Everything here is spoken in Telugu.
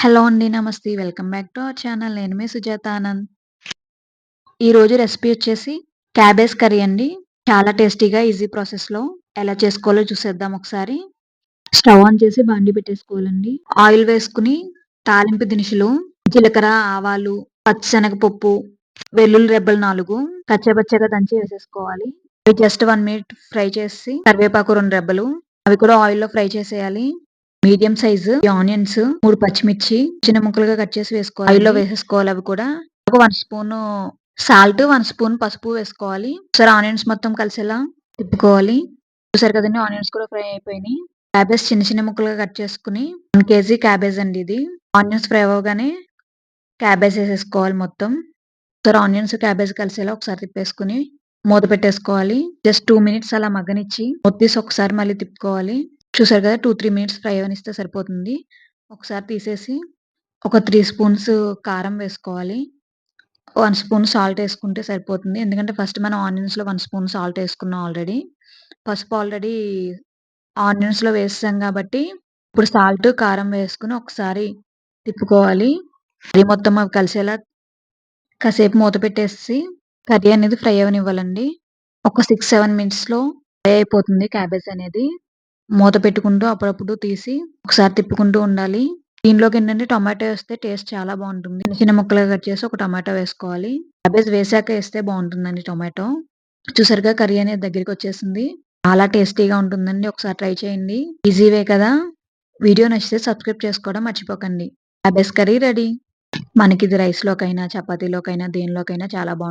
హలో అండి. నమస్తే. Welcome back to our channel. నేను మీ సుజాత ఆనంద్. ఈరోజు రెసిపీ వచ్చేసి క్యాబేజ్ కర్రీ అండి. చాలా టేస్టీగా ఈజీ ప్రాసెస్‌లో ఎలా చేసుకోవాలో చూసేద్దాం ఒకసారి. స్టవ్ ఆన్ చేసి బాండి పెట్టేసుకోవాలండి. ఆయిల్ వేసుకుని తాలింపు దినుసులు, జీలకర్ర, ఆవాలు, పచ్చిశనగపప్పు, వెల్లుల్లి రెబ్బలు 4 కచ్చాపచ్చాగా దంచి వేసేసుకోవాలి. అవి జస్ట్ వన్ మినిట్ ఫ్రై చేసి కరివేపాకు రెండు రెబ్బలు అవి కూడా ఆయిల్‌లో ఫ్రై చేసేయాలి. మీడియం సైజు ఆనియన్స్, మూడు పచ్చిమిర్చి చిన్న ముక్కలుగా కట్ చేసి వేసుకోవాలి. ఆయిల్‌లో వేసేసుకోవాలి అవి కూడా. ఒక one spoon salt, one spoon పసుపు వేసుకోవాలి. ఒకసారి ఆనియన్స్ మొత్తం కలిసేలా తిప్పుకోవాలి. చూసారు కదండి ఆనియన్స్ కూడా ఫ్రై అయిపోయినాయి. క్యాబేజ్ చిన్న చిన్న ముక్కలుగా కట్ చేసుకొని వన్ కేజీ క్యాబేజ్ అండి ఇది. ఆనియన్స్ ఫ్రై అవ్వగానే క్యాబేజ్ వేసేసుకోవాలి మొత్తం. ఒకసారి ఆనియన్స్, క్యాబేజ్ కలిసేలా ఒకసారి తిప్పేసుకొని మూత పెట్టేసుకోవాలి. జస్ట్ టూ మినిట్స్ అలా మగ్గనిచ్చి మొత్తీసి ఒకసారి మళ్ళీ తిప్పుకోవాలి. చూసారు కదా 2, 3 మినిట్స్ ఫ్రై అవ్వనిస్తే సరిపోతుంది. ఒకసారి తీసేసి ఒక త్రీ స్పూన్స్ కారం వేసుకోవాలి. వన్ స్పూన్ సాల్ట్ వేసుకుంటే సరిపోతుంది. ఎందుకంటే ఫస్ట్ మనం ఆనియన్స్‌లో వన్ స్పూన్ సాల్ట్ వేసుకున్నాం ఆల్రెడీ. పసుపు ఆల్రెడీ ఆనియన్స్‌లో వేసాం కాబట్టి ఇప్పుడు సాల్ట్, కారం వేసుకుని ఒకసారి తిప్పుకోవాలి. కర్రీ మొత్తం అవి కలిసేలా కాసేపు మూత పెట్టేసి కర్రీ అనేది ఫ్రై అవనివ్వాలండి ఒక 6, 7 మినిట్స్‌లో ఫ్రై అయిపోతుంది క్యాబేజ్ అనేది. మూత పెట్టుకుంటూ అప్పుడప్పుడు తీసి ఒకసారి తిప్పుకుంటూ ఉండాలి. దీనిలోకి ఏంటంటే టొమాటో వేస్తే టేస్ట్ చాలా బాగుంటుంది చిన్న చిన్న ముక్కలుగా కట్ చేసి ఒక టమాటో వేసుకోవాలి. క్యాబేజ్ వేసాక వేస్తే బాగుంటుందండి టొమాటో. చూసారుగా కర్రీ అనేది దగ్గరికొచ్చేసింది. చాలా టేస్టీగా ఉంటుందండి. ఒకసారి ట్రై చేయండి. ఈజీ వే కదా! వీడియో నచ్చితే సబ్స్క్రైబ్ చేసుకోవడం మర్చిపోకండి. Cabbage curry ready. మనకి ఇది రైస్‌లోకైనా, చపాతీలోకైనా దేనిలోకైనా చాలా బాగుంటుంది